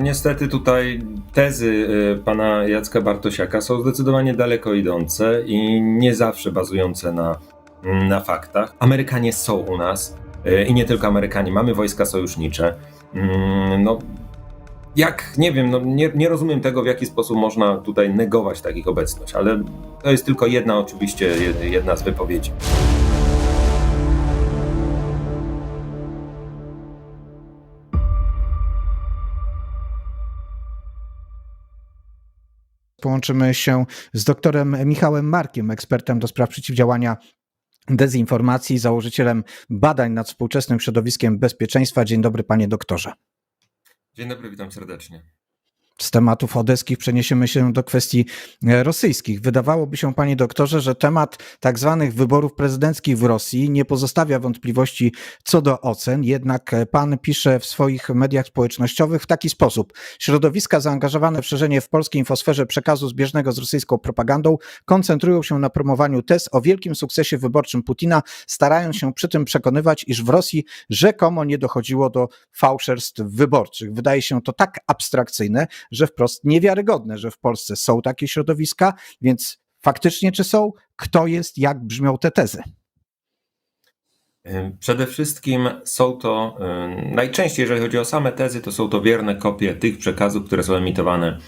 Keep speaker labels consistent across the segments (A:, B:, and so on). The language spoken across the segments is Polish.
A: Niestety tutaj tezy y, pana Jacka Bartosiaka są zdecydowanie daleko idące i nie zawsze bazujące na, na faktach. Amerykanie są u nas y, i nie tylko Amerykanie, mamy wojska sojusznicze. Mm, No, jak, nie wiem, no, nie, nie rozumiem tego, w jaki sposób można tutaj negować takich obecność, ale to jest tylko jedna oczywiście, jed- jedna z wypowiedzi.
B: Połączymy się z doktorem Michałem Markiem, ekspertem do spraw przeciwdziałania dezinformacji, założycielem badań nad współczesnym środowiskiem bezpieczeństwa. Dzień dobry, panie doktorze.
A: Dzień dobry, witam serdecznie.
B: Z tematów odeskich przeniesiemy się do kwestii e, rosyjskich. Wydawałoby się, panie doktorze, że temat tak zwanych wyborów prezydenckich w Rosji nie pozostawia wątpliwości co do ocen, jednak e, pan pisze w swoich mediach społecznościowych w taki sposób. Środowiska zaangażowane w szerzenie w polskiej infosferze przekazu zbieżnego z rosyjską propagandą koncentrują się na promowaniu tez o wielkim sukcesie wyborczym Putina, starając się przy tym przekonywać, iż w Rosji rzekomo nie dochodziło do fałszerstw wyborczych. Wydaje się to tak abstrakcyjne, że wprost niewiarygodne, że w Polsce są takie środowiska, więc faktycznie czy są? Kto jest, jak brzmią te tezy?
A: Przede wszystkim są to, najczęściej jeżeli chodzi o same tezy, to są to wierne kopie tych przekazów, które są emitowane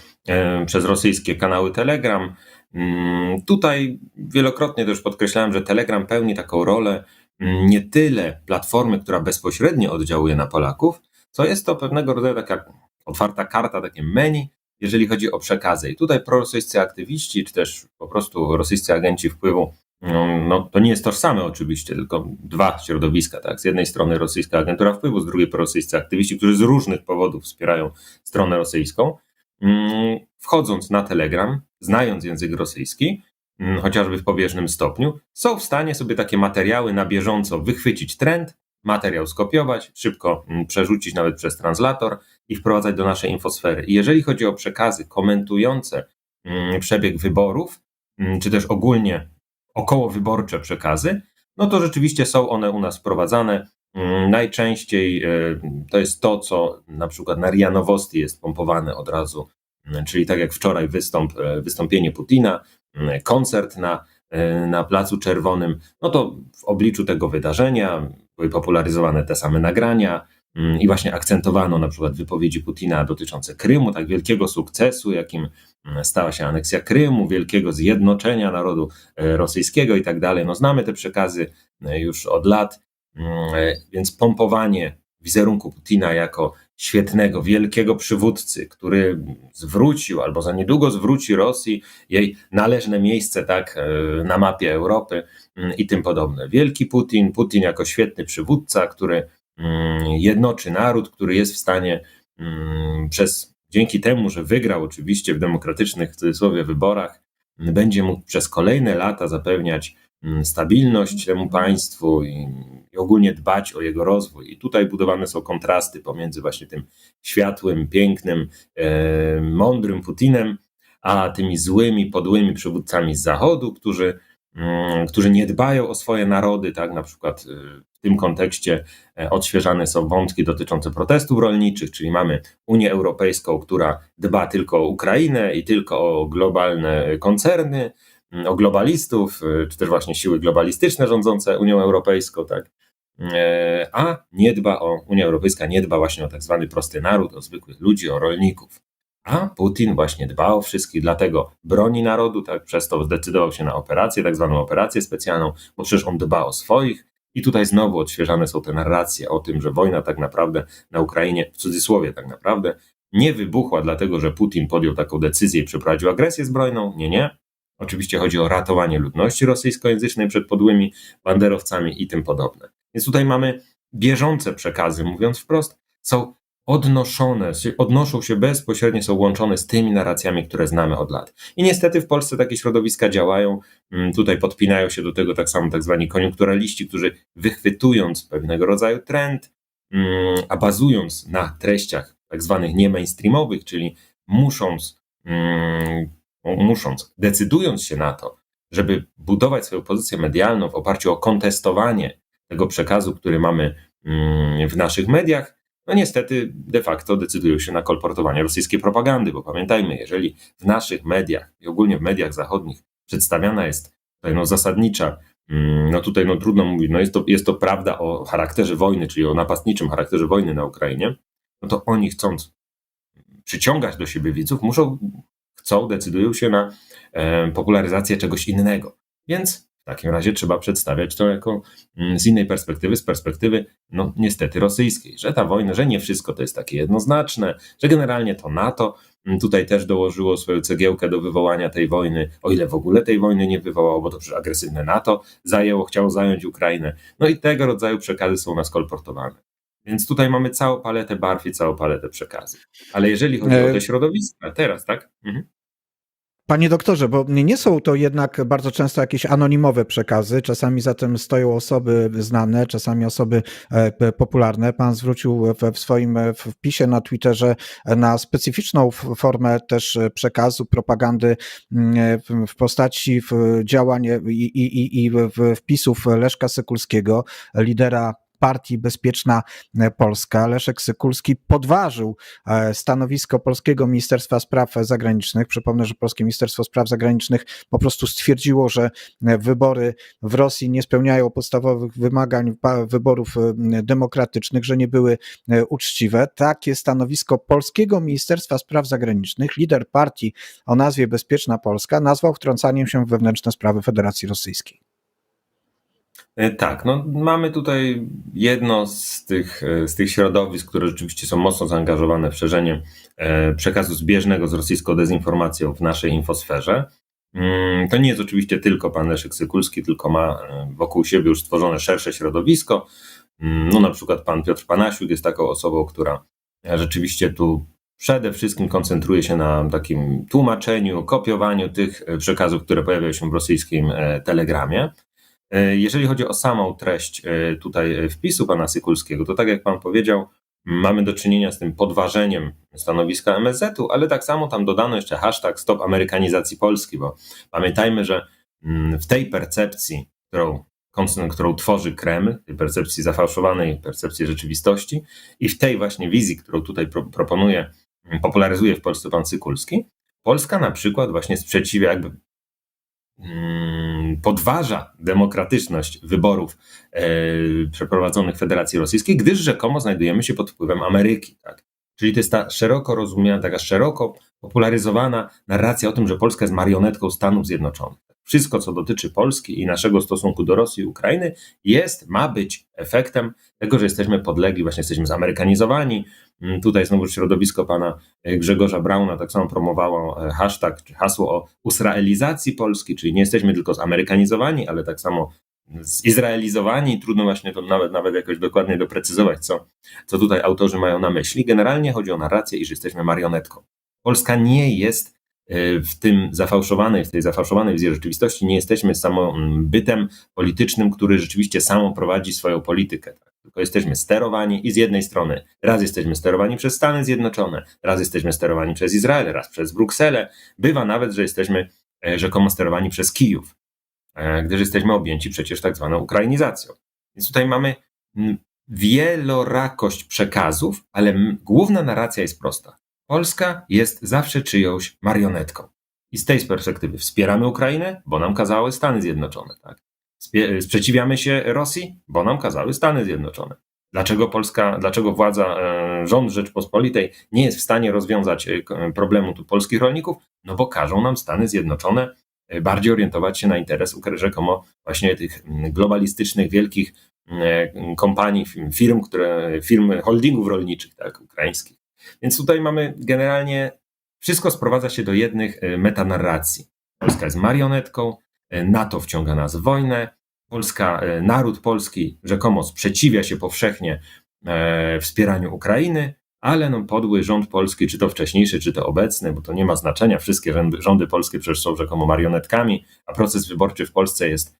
A: przez rosyjskie kanały Telegram. Mm, Tutaj wielokrotnie też podkreślałem, że Telegram pełni taką rolę mm, nie tyle platformy, która bezpośrednio oddziałuje na Polaków, co jest to pewnego rodzaju taka otwarta karta, takie menu, jeżeli chodzi o przekazy. I tutaj prorosyjscy aktywiści, czy też po prostu rosyjscy agenci wpływu no, no, to nie jest tożsame oczywiście, tylko dwa środowiska. Tak? Z jednej strony rosyjska agentura wpływu, z drugiej prorosyjscy aktywiści, którzy z różnych powodów wspierają stronę rosyjską. Mm, Wchodząc na Telegram, znając język rosyjski, mm, chociażby w powierzchnym stopniu, są w stanie sobie takie materiały na bieżąco wychwycić trend, materiał skopiować, szybko mm, przerzucić nawet przez translator i wprowadzać do naszej infosfery. I jeżeli chodzi o przekazy komentujące mm, przebieg wyborów, mm, czy też ogólnie okołowyborcze przekazy, no to rzeczywiście są one u nas wprowadzane. Najczęściej e, to jest to, co na przykład na RIA Nowosti jest pompowane od razu, czyli tak jak wczoraj wystąp, e, wystąpienie Putina, koncert na, e, na Placu Czerwonym, no to w obliczu tego wydarzenia były popularyzowane te same nagrania mm, i właśnie akcentowano na przykład wypowiedzi Putina dotyczące Krymu, tak wielkiego sukcesu, jakim mm, stała się aneksja Krymu, wielkiego zjednoczenia narodu e, rosyjskiego i tak dalej. No znamy te przekazy e, już od lat, Mm, e, więc pompowanie wizerunku Putina jako świetnego, wielkiego przywódcy, który zwrócił albo za niedługo zwróci Rosji jej należne miejsce tak e, na mapie Europy mm, i tym podobne. Wielki Putin, Putin jako świetny przywódca, który mm, jednoczy naród, który jest w stanie mm, przez dzięki temu, że wygrał oczywiście w demokratycznych w cudzysłowie wyborach, będzie mógł przez kolejne lata zapewniać stabilność temu państwu i, i ogólnie dbać o jego rozwój. I tutaj budowane są kontrasty pomiędzy właśnie tym światłym, pięknym, e, mądrym Putinem, a tymi złymi, podłymi przywódcami z Zachodu, którzy, mm, którzy nie dbają o swoje narody, tak? Na przykład e, w tym kontekście e, odświeżane są wątki dotyczące protestów rolniczych, czyli mamy Unię Europejską, która dba tylko o Ukrainę i tylko o globalne koncerny, mm, o globalistów, e, czy też właśnie siły globalistyczne rządzące Unią Europejską, tak? E, A nie dba o, Unia Europejska nie dba właśnie o tak zwany prosty naród, o zwykłych ludzi, o rolników. A Putin właśnie dba o wszystkich, dlatego broni narodu, tak, przez to zdecydował się na operację, tak zwaną operację specjalną, bo przecież on dba o swoich. I tutaj znowu odświeżane są te narracje o tym, że wojna tak naprawdę na Ukrainie, w cudzysłowie tak naprawdę, nie wybuchła dlatego, że Putin podjął taką decyzję i przeprowadził agresję zbrojną. Nie, nie. Oczywiście chodzi o ratowanie ludności rosyjskojęzycznej przed podłymi banderowcami i tym podobne. Więc tutaj mamy bieżące przekazy, mówiąc wprost, są odnoszone, odnoszą się bezpośrednio, są łączone z tymi narracjami, które znamy od lat. I niestety w Polsce takie środowiska działają. Mm, Tutaj podpinają się do tego tak samo tak zwani koniunkturaliści, którzy wychwytując pewnego rodzaju trend, mm, a bazując na treściach tak zwanych nie mainstreamowych, czyli musząc, mm, musząc, decydując się na to, żeby budować swoją pozycję medialną w oparciu o kontestowanie tego przekazu, który mamy mm, w naszych mediach, no niestety de facto decydują się na kolportowanie rosyjskiej propagandy, bo pamiętajmy, jeżeli w naszych mediach i ogólnie w mediach zachodnich przedstawiana jest tutaj no, zasadnicza, mm, no tutaj no, trudno mówić, no jest to, jest to prawda o charakterze wojny, czyli o napastniczym charakterze wojny na Ukrainie, no to oni chcąc przyciągać do siebie widzów, muszą, chcą, decydują się na popularyzację czegoś innego. Więc w takim razie trzeba przedstawiać to jako mm, z innej perspektywy, z perspektywy, no niestety rosyjskiej, że ta wojna, że nie wszystko to jest takie jednoznaczne, że generalnie to NATO mm, tutaj też dołożyło swoją cegiełkę do wywołania tej wojny, o ile w ogóle tej wojny nie wywołało, bo to przecież agresywne NATO zajęło, chciało zająć Ukrainę. No i tego rodzaju przekazy są nas kolportowane. Więc tutaj mamy całą paletę barw i całą paletę przekazów. Ale jeżeli chodzi o
B: E,
A: te środowiska, teraz, tak? Mhm.
B: Panie doktorze, bo nie są to jednak bardzo często jakieś anonimowe przekazy. Czasami za tym stoją osoby znane, czasami osoby e, popularne. Pan zwrócił w, swoim e, wpisie na Twitterze na specyficzną formę też e, przekazu, propagandy mm, e, w- postaci działań e, i, i, i- wpisów Leszka Sykulskiego, lidera partii Bezpieczna Polska. Leszek Sykulski podważył e, stanowisko Polskiego Ministerstwa Spraw Zagranicznych. Przypomnę, że Polskie Ministerstwo Spraw Zagranicznych po prostu stwierdziło, że e, wybory w Rosji nie spełniają podstawowych wymagań wyborów e, demokratycznych, że nie były e, uczciwe. Takie stanowisko Polskiego Ministerstwa Spraw Zagranicznych lider partii o nazwie Bezpieczna Polska nazwał wtrącaniem się w wewnętrzne sprawy Federacji Rosyjskiej.
A: E, Tak, no mamy tutaj jedno z tych, e, z tych środowisk, które rzeczywiście są mocno zaangażowane w szerzenie e, przekazu zbieżnego z rosyjską dezinformacją w naszej infosferze. Mm, To nie jest oczywiście tylko pan Leszek Sykulski, tylko ma wokół siebie już stworzone szersze środowisko. Mm, No na przykład pan Piotr Panasiuk jest taką osobą, która rzeczywiście tu przede wszystkim koncentruje się na takim tłumaczeniu, kopiowaniu tych przekazów, które pojawiają się w rosyjskim telegramie. E, Jeżeli chodzi o samą treść e, tutaj e, wpisu pana Sykulskiego, to tak jak pan powiedział, mamy do czynienia z tym podważeniem stanowiska MSZ-u, ale tak samo tam dodano jeszcze hashtag stop amerykanizacji Polski, bo pamiętajmy, że mm, w tej percepcji, którą, którą tworzy Kreml, tej percepcji zafałszowanej, percepcji rzeczywistości i w tej właśnie wizji, którą tutaj pro, proponuje, popularyzuje w Polsce pan Sykulski, Polska na przykład właśnie sprzeciwia jakby podważa demokratyczność wyborów e, przeprowadzonych w Federacji Rosyjskiej, gdyż rzekomo znajdujemy się pod wpływem Ameryki. Tak? Czyli to jest ta szeroko rozumiana, taka szeroko popularyzowana narracja o tym, że Polska jest marionetką Stanów Zjednoczonych. Wszystko, co dotyczy Polski i naszego stosunku do Rosji i Ukrainy, jest, ma być efektem tego, że jesteśmy podlegli, właśnie jesteśmy zamerykanizowani. Mm, Tutaj znowu środowisko pana e, Grzegorza Brauna tak samo promowało e, hashtag czy hasło o usraelizacji Polski, czyli nie jesteśmy tylko zamerykanizowani, ale tak samo zizraelizowani. Trudno właśnie to nawet, nawet jakoś dokładnie doprecyzować, co, co tutaj autorzy mają na myśli. Generalnie chodzi o narrację, iż jesteśmy marionetką. Polska nie jest w tym zafałszowanej, w tej zafałszowanej wizji rzeczywistości, nie jesteśmy samo mm, bytem politycznym, który rzeczywiście samo prowadzi swoją politykę. Tak? Tylko jesteśmy sterowani i z jednej strony raz jesteśmy sterowani przez Stany Zjednoczone, raz jesteśmy sterowani przez Izrael, raz przez Brukselę. Bywa nawet, że jesteśmy e, rzekomo sterowani przez Kijów, e, gdyż jesteśmy objęci przecież tak zwaną ukrainizacją. Więc tutaj mamy mm, wielorakość przekazów, ale główna narracja jest prosta. Polska jest zawsze czyjąś marionetką. I z tej perspektywy wspieramy Ukrainę, bo nam kazały Stany Zjednoczone. Tak? Sprzeciwiamy się Rosji, bo nam kazały Stany Zjednoczone. Dlaczego Polska, dlaczego władza, e, rząd Rzeczpospolitej nie jest w stanie rozwiązać e, problemu tu polskich rolników? No bo każą nam Stany Zjednoczone e, bardziej orientować się na interes rzekomo właśnie tych globalistycznych, wielkich kompanii, firm, które, firm holdingów rolniczych, tak, ukraińskich. Więc tutaj mamy generalnie wszystko sprowadza się do jednych e, metanarracji. Polska jest marionetką, e, NATO wciąga nas w wojnę, Polska, e, naród polski rzekomo sprzeciwia się powszechnie wspieraniu Ukrainy, ale no, podły rząd polski, czy to wcześniejszy, czy to obecny, bo to nie ma znaczenia, wszystkie rządy, rządy polskie przecież są rzekomo marionetkami, a proces wyborczy w Polsce jest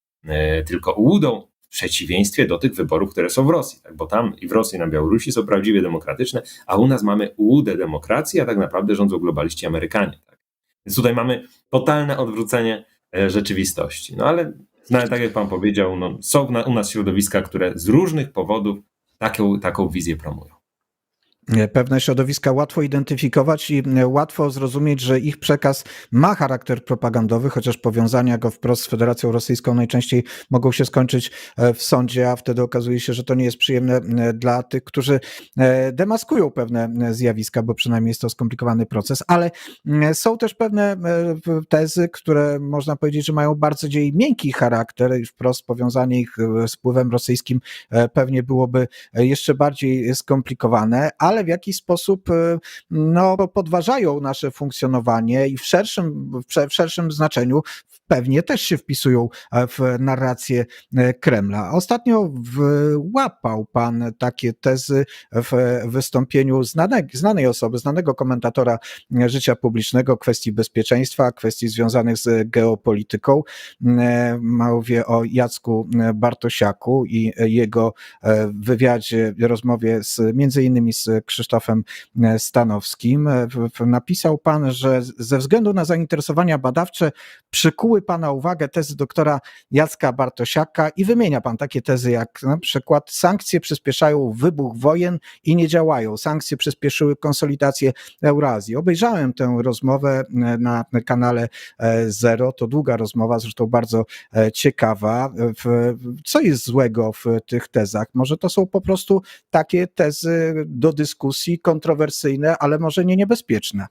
A: tylko ułudą, przeciwieństwie do tych wyborów, które są w Rosji, tak? bo tam i w Rosji, i na Białorusi są prawdziwie demokratyczne, a u nas mamy ułudę demokracji, a tak naprawdę rządzą globaliści Amerykanie. Tak? Więc tutaj mamy totalne odwrócenie e, rzeczywistości. No ale no, ale tak jak pan powiedział, no, są na, u nas środowiska, które z różnych powodów taką, taką wizję promują.
B: Pewne środowiska łatwo identyfikować i łatwo zrozumieć, że ich przekaz ma charakter propagandowy, chociaż powiązania go wprost z Federacją Rosyjską najczęściej mogą się skończyć w sądzie, a wtedy okazuje się, że to nie jest przyjemne dla tych, którzy demaskują pewne zjawiska, bo przynajmniej jest to skomplikowany proces, ale są też pewne tezy, które można powiedzieć, że mają bardziej miękki charakter i wprost powiązanie ich z wpływem rosyjskim pewnie byłoby jeszcze bardziej skomplikowane, ale w jakiś sposób no, podważają nasze funkcjonowanie i w szerszym, w szerszym znaczeniu pewnie też się wpisują w narrację Kremla. Ostatnio łapał pan takie tezy w wystąpieniu znanej, znanej osoby, znanego komentatora życia publicznego, kwestii bezpieczeństwa, kwestii związanych z geopolityką. Mówię o Jacku Bartosiaku i jego wywiadzie, rozmowie z między innymi z Krzysztofem Stanowskim. Napisał pan, że ze względu na zainteresowania badawcze przykuły pana uwagę tezy doktora Jacka Bartosiaka i wymienia pan takie tezy jak na przykład sankcje przyspieszają wybuch wojen i nie działają. Sankcje przyspieszyły konsolidację Eurazji. Obejrzałem tę rozmowę na kanale Zero. To długa rozmowa, zresztą bardzo ciekawa. Co jest złego w tych tezach? Może to są po prostu takie tezy do dyskusji, kontrowersyjne, ale może nie niebezpieczne.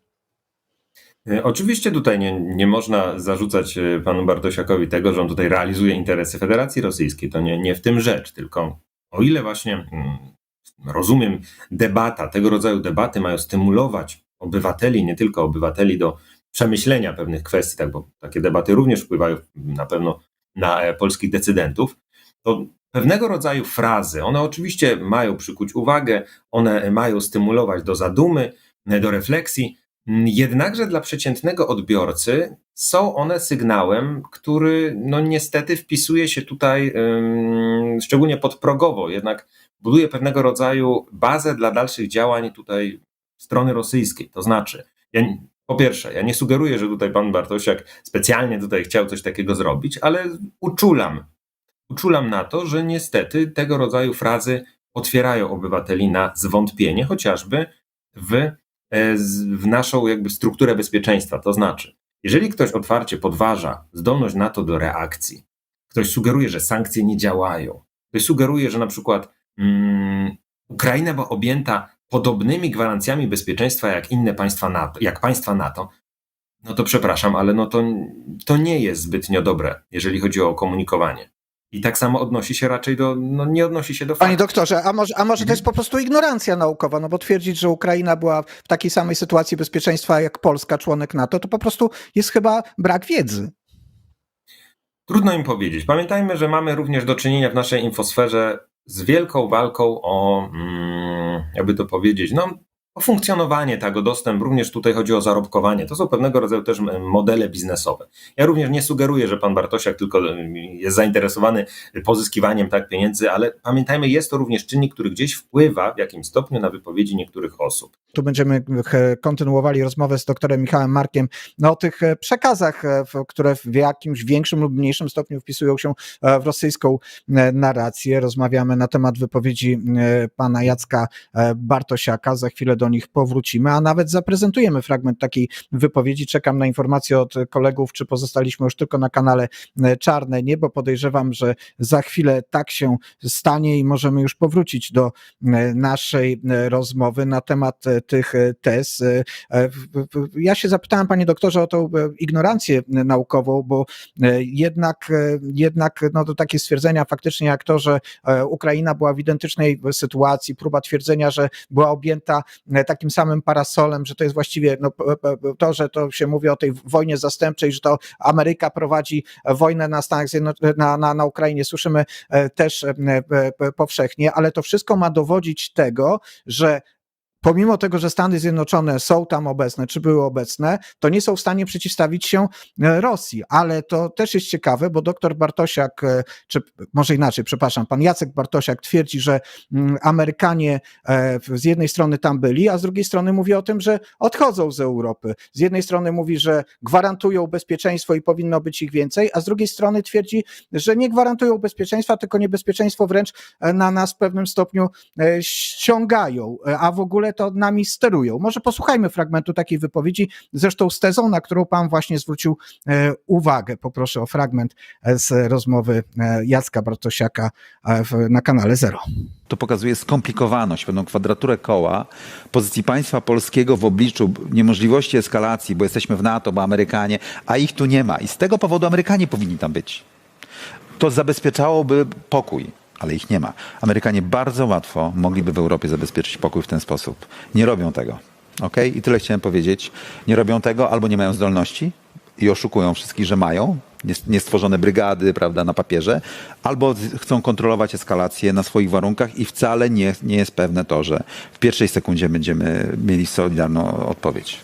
A: E, Oczywiście tutaj nie, nie można zarzucać e, panu Bartosiakowi tego, że on tutaj realizuje interesy Federacji Rosyjskiej. To nie, nie w tym rzecz, tylko o ile właśnie mm, rozumiem, debata, tego rodzaju debaty mają stymulować obywateli, nie tylko obywateli, do przemyślenia pewnych kwestii, tak, bo takie debaty również wpływają na pewno na e, polskich decydentów, to pewnego rodzaju frazy, one oczywiście mają przykuć uwagę, one mają stymulować do zadumy, do refleksji, Jednakże dla przeciętnego odbiorcy są one sygnałem, który no niestety wpisuje się tutaj szczególnie podprogowo, jednak buduje pewnego rodzaju bazę dla dalszych działań tutaj strony rosyjskiej. To znaczy, ja, po pierwsze, ja nie sugeruję, że tutaj pan Bartosiak specjalnie tutaj chciał coś takiego zrobić, ale uczulam, uczulam na to, że niestety tego rodzaju frazy otwierają obywateli na zwątpienie, chociażby w w naszą jakby strukturę bezpieczeństwa. To znaczy, jeżeli ktoś otwarcie podważa zdolność NATO do reakcji, ktoś sugeruje, że sankcje nie działają, ktoś sugeruje, że na przykład um, Ukraina była objęta podobnymi gwarancjami bezpieczeństwa jak inne państwa NATO, jak państwa NATO, no to przepraszam, ale no to, to nie jest zbytnio dobre, jeżeli chodzi o komunikowanie. I tak samo odnosi się raczej do, no nie odnosi się do
B: Panie
A: faktów.
B: doktorze, a może, a może to jest po prostu ignorancja naukowa, no bo twierdzić, że Ukraina była w takiej samej sytuacji bezpieczeństwa jak Polska, członek NATO, to po prostu jest chyba brak wiedzy.
A: Trudno im powiedzieć. Pamiętajmy, że mamy również do czynienia w naszej infosferze z wielką walką o, mm, jakby to powiedzieć, no, o funkcjonowanie, tak, o dostęp, również tutaj chodzi o zarobkowanie. To są pewnego rodzaju też modele biznesowe. Ja również nie sugeruję, że pan Bartosiak tylko jest zainteresowany pozyskiwaniem tak pieniędzy, ale pamiętajmy, jest to również czynnik, który gdzieś wpływa w jakimś stopniu na wypowiedzi niektórych osób.
B: Tu będziemy kontynuowali rozmowę z doktorem Michałem Markiem no, o tych e, przekazach, e, które w jakimś większym lub mniejszym stopniu wpisują się e, w rosyjską narrację. Rozmawiamy na temat wypowiedzi pana Jacka Bartosiaka. Za chwilę do nich powrócimy, a nawet zaprezentujemy fragment takiej wypowiedzi. Czekam na informację od kolegów, czy pozostaliśmy już tylko na kanale Czarne Niebo. Podejrzewam, że za chwilę tak się stanie i możemy już powrócić do naszej rozmowy na temat tych tez. Ja się zapytałem, panie doktorze, o tą ignorancję naukową, bo jednak, jednak no to takie stwierdzenia faktycznie jak to, że Ukraina była w identycznej sytuacji, próba twierdzenia, że była objęta takim samym parasolem, że to jest właściwie no, to, że to się mówi o tej wojnie zastępczej, że to Ameryka prowadzi wojnę na Stanach Zjednoczonych, na, na, na Ukrainie, słyszymy też powszechnie, ale to wszystko ma dowodzić tego, że pomimo tego, że Stany Zjednoczone są tam obecne, czy były obecne, to nie są w stanie przeciwstawić się e, Rosji. Ale to też jest ciekawe, bo doktor Bartosiak, e, czy może inaczej, przepraszam, pan Jacek Bartosiak twierdzi, że mm, Amerykanie e, z jednej strony tam byli, a z drugiej strony mówi o tym, że odchodzą z Europy. Z jednej strony mówi, że gwarantują bezpieczeństwo i powinno być ich więcej, a z drugiej strony twierdzi, że nie gwarantują bezpieczeństwa, tylko niebezpieczeństwo wręcz na nas w pewnym stopniu ściągają. A w ogóle to nami sterują. Może posłuchajmy fragmentu takiej wypowiedzi, zresztą z tezą, na którą pan właśnie zwrócił e, uwagę. Poproszę o fragment e, z rozmowy e, Jacka Bartosiaka na kanale Zero.
C: To pokazuje skomplikowaność, pewną kwadraturę koła pozycji państwa polskiego w obliczu niemożliwości eskalacji, bo jesteśmy w NATO, bo Amerykanie, a ich tu nie ma. I z tego powodu Amerykanie powinni tam być. To zabezpieczałoby pokój, ale ich nie ma. Amerykanie bardzo łatwo mogliby w Europie zabezpieczyć pokój w ten sposób. Nie robią tego. Okay? I tyle chciałem powiedzieć. Nie robią tego albo nie mają zdolności i oszukują wszystkich, że mają, nie- niestworzone brygady, prawda, na papierze, albo chcą kontrolować eskalację na swoich warunkach i wcale nie, nie jest pewne to, że w pierwszej sekundzie będziemy mieli solidarną odpowiedź.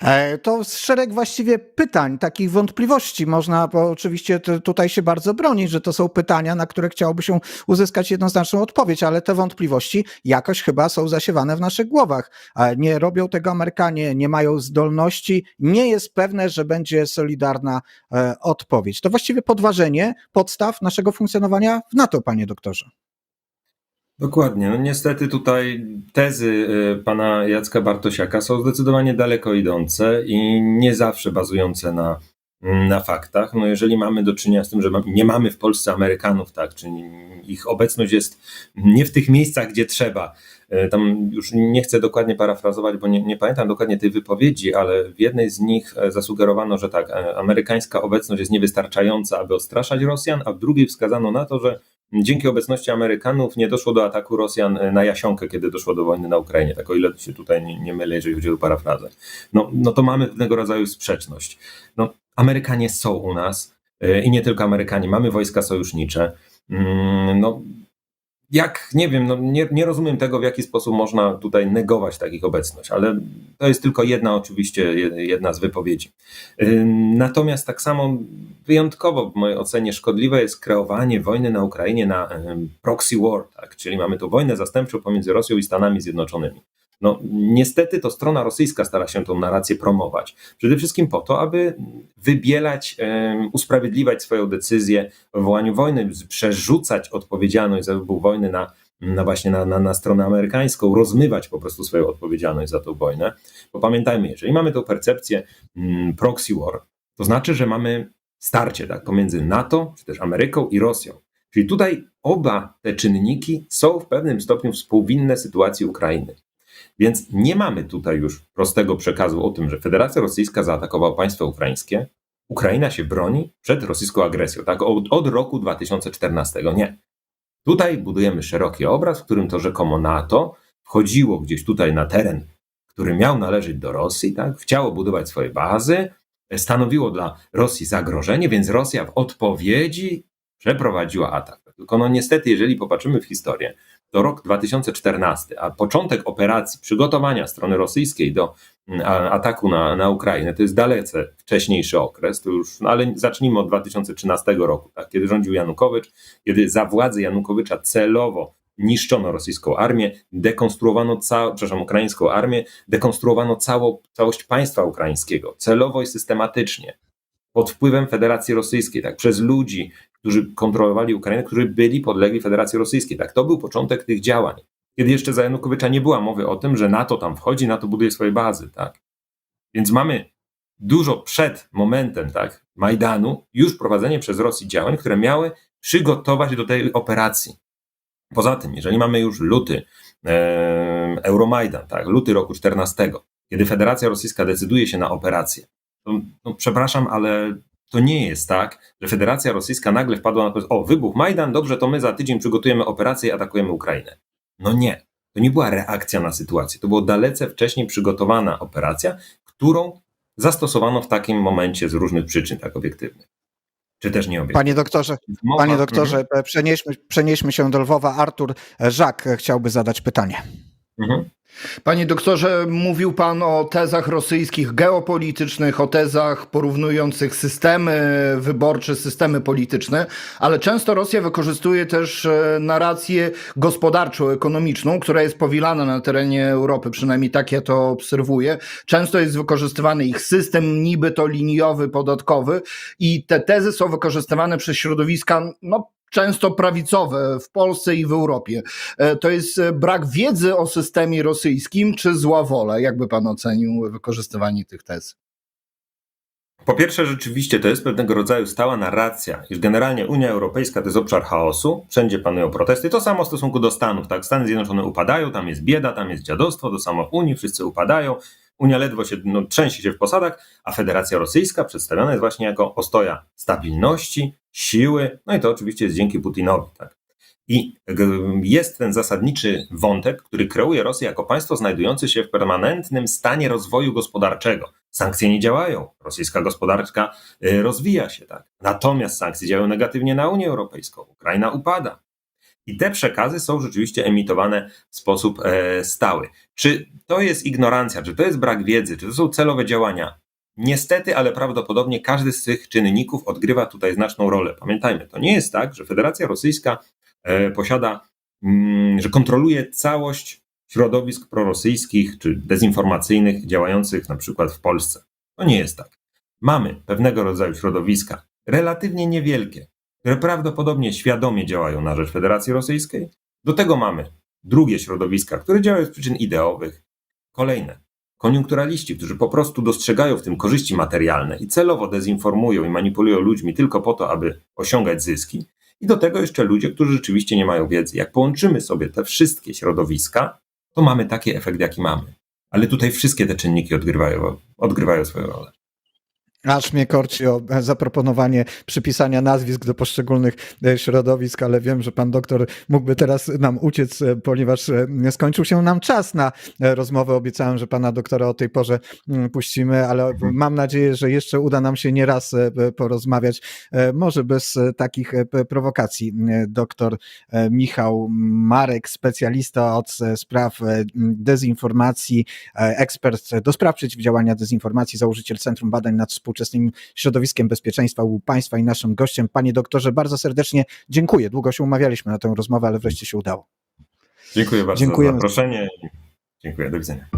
B: E, To szereg właściwie pytań, takich wątpliwości. Można oczywiście tutaj się bardzo bronić, że to są pytania, na które chciałoby się uzyskać jednoznaczną odpowiedź, ale te wątpliwości jakoś chyba są zasiewane w naszych głowach. E, Nie robią tego Amerykanie, nie mają zdolności, nie jest pewne, że będzie solidarna e, odpowiedź. To właściwie podważenie podstaw naszego funkcjonowania w NATO, panie doktorze.
A: Dokładnie. No niestety tutaj tezy y, pana Jacka Bartosiaka są zdecydowanie daleko idące i nie zawsze bazujące na, na faktach. No jeżeli mamy do czynienia z tym, że nie mamy w Polsce Amerykanów, tak, czyli ich obecność jest nie w tych miejscach, gdzie trzeba. Y, Tam już nie chcę dokładnie parafrazować, bo nie, nie pamiętam dokładnie tej wypowiedzi, ale w jednej z nich e, zasugerowano, że tak, e, amerykańska obecność jest niewystarczająca, aby odstraszać Rosjan, a w drugiej wskazano na to, że Dzięki obecności Amerykanów nie doszło do ataku Rosjan e, na Jasionkę, kiedy doszło do wojny na Ukrainie. Tak o ile się tutaj nie, nie mylę, jeżeli chodzi o parafrazę. No, no to mamy pewnego rodzaju sprzeczność. No, Amerykanie są u nas e, i nie tylko Amerykanie. Mamy wojska sojusznicze. Mm, No, jak, nie wiem, no nie, nie rozumiem tego, w jaki sposób można tutaj negować takich obecność, ale to jest tylko jedna oczywiście, je- jedna z wypowiedzi. Natomiast tak samo wyjątkowo w mojej ocenie szkodliwe jest kreowanie wojny na Ukrainie na proxy war, tak? czyli mamy tu wojnę zastępczą pomiędzy Rosją i Stanami Zjednoczonymi. No, niestety to strona rosyjska stara się tą narrację promować. Przede wszystkim po to, aby wybielać, usprawiedliwiać swoją decyzję o wywołaniu wojny, przerzucać odpowiedzialność za wybuch wojny na, na właśnie na, na, na stronę amerykańską, rozmywać po prostu swoją odpowiedzialność za tą wojnę. Bo pamiętajmy, jeżeli mamy tą percepcję mm, proxy war, to znaczy, że mamy starcie tak, pomiędzy NATO, czy też Ameryką i Rosją. Czyli tutaj oba te czynniki są w pewnym stopniu współwinne sytuacji Ukrainy. Więc nie mamy tutaj już prostego przekazu o tym, że Federacja Rosyjska zaatakowała państwo ukraińskie. Ukraina się broni przed rosyjską agresją, tak? Od, od roku 2014. Nie. Tutaj budujemy szeroki obraz, w którym to rzekomo NATO wchodziło gdzieś tutaj na teren, który miał należeć do Rosji, tak? Chciało budować swoje bazy, stanowiło dla Rosji zagrożenie, więc Rosja w odpowiedzi przeprowadziła atak. Tylko no niestety, jeżeli popatrzymy w historię, to rok 2014, a początek operacji, przygotowania strony rosyjskiej do mm, ataku na, na Ukrainę, to jest dalece wcześniejszy okres, to już, no ale zacznijmy od 2013 roku, tak, kiedy rządził Janukowycz, kiedy za władzy Janukowycza celowo niszczono rosyjską armię, dekonstruowano całą, przepraszam, ukraińską armię, dekonstruowano całą, całość państwa ukraińskiego, celowo i systematycznie, pod wpływem Federacji Rosyjskiej, tak, przez ludzi, którzy kontrolowali Ukrainę, którzy byli podlegli Federacji Rosyjskiej. Tak, to był początek tych działań. Kiedy jeszcze za Janukowycza nie była mowy o tym, że NATO tam wchodzi, NATO buduje swoje bazy, tak. Więc mamy dużo przed momentem, tak, Majdanu, już prowadzenie przez Rosję działań, które miały przygotować do tej operacji. Poza tym, jeżeli mamy już luty, e, Euromajdan, tak, luty roku 14, kiedy Federacja Rosyjska decyduje się na operację, to, no, przepraszam, ale to nie jest tak, że Federacja Rosyjska nagle wpadła na pomysł, o, wybuch Majdan, dobrze, to my za tydzień przygotujemy operację i atakujemy Ukrainę. No nie. To nie była reakcja na sytuację. To była dalece wcześniej przygotowana operacja, którą zastosowano w takim momencie z różnych przyczyn, tak obiektywnych. Czy też nieobiektywnych.
B: Panie doktorze,
A: Mowa-
B: panie
A: Mhm.
B: doktorze, e, przenieśmy, przenieśmy się do Lwowa. Artur Żak chciałby zadać pytanie.
A: Mhm.
D: Panie doktorze, mówił pan o tezach rosyjskich geopolitycznych, o tezach porównujących systemy wyborcze, systemy polityczne, ale często Rosja wykorzystuje też e, narrację gospodarczą, ekonomiczną, która jest powielana na terenie Europy, przynajmniej tak ja to obserwuję. Często jest wykorzystywany ich system niby to liniowy, podatkowy i te tezy są wykorzystywane przez środowiska, no często prawicowe w Polsce i w Europie. E, To jest e, brak wiedzy o systemie rosyjskim, czy zła wola? Jakby pan ocenił wykorzystywanie tych tez?
A: Po pierwsze, rzeczywiście to jest pewnego rodzaju stała narracja, iż generalnie Unia Europejska to jest obszar chaosu, wszędzie panują protesty. To samo w stosunku do Stanów, tak? Stany Zjednoczone upadają, tam jest bieda, tam jest dziadostwo, to samo w Unii, wszyscy upadają. Unia ledwo się no, trzęsie się w posadach, a Federacja Rosyjska przedstawiona jest właśnie jako ostoja stabilności, siły, no i to oczywiście jest dzięki Putinowi, tak? I jest ten zasadniczy wątek, który kreuje Rosję jako państwo znajdujące się w permanentnym stanie rozwoju gospodarczego. Sankcje nie działają, rosyjska gospodarka y, rozwija się, tak. Natomiast sankcje działają negatywnie na Unię Europejską, Ukraina upada. I te przekazy są rzeczywiście emitowane w sposób e, stały. Czy to jest ignorancja, czy to jest brak wiedzy, czy to są celowe działania? Niestety, ale prawdopodobnie każdy z tych czynników odgrywa tutaj znaczną rolę. Pamiętajmy, to nie jest tak, że Federacja Rosyjska e, posiada, mm, że kontroluje całość środowisk prorosyjskich czy dezinformacyjnych działających na przykład w Polsce. To nie jest tak. Mamy pewnego rodzaju środowiska, relatywnie niewielkie, które prawdopodobnie świadomie działają na rzecz Federacji Rosyjskiej. Do tego mamy drugie środowiska, które działają z przyczyn ideowych. Kolejne. Koniunkturaliści, którzy po prostu dostrzegają w tym korzyści materialne i celowo dezinformują i manipulują ludźmi tylko po to, aby osiągać zyski. I do tego jeszcze ludzie, którzy rzeczywiście nie mają wiedzy. Jak połączymy sobie te wszystkie środowiska, to mamy taki efekt, jaki mamy. Ale tutaj wszystkie te czynniki odgrywają, odgrywają swoją rolę.
B: Aż mnie korci o zaproponowanie przypisania nazwisk do poszczególnych e, środowisk, ale wiem, że pan doktor mógłby teraz nam uciec, e, ponieważ e, skończył się nam czas na rozmowę. Obiecałem, że pana doktora o tej porze mm, puścimy, ale mam nadzieję, że jeszcze uda nam się nieraz porozmawiać, może bez takich prowokacji. Doktor Michał Marek, specjalista od spraw dezinformacji, ekspert do spraw przeciwdziałania dezinformacji, założyciel Centrum Badań nad Współczesnym Środowiskiem Bezpieczeństwa u Państwa i naszym gościem. Panie doktorze, bardzo serdecznie dziękuję. Długo się umawialiśmy na tę rozmowę, ale wreszcie się udało.
A: Dziękuję bardzo
B: Dziękujemy.
A: za zaproszenie. Dziękuję, do widzenia.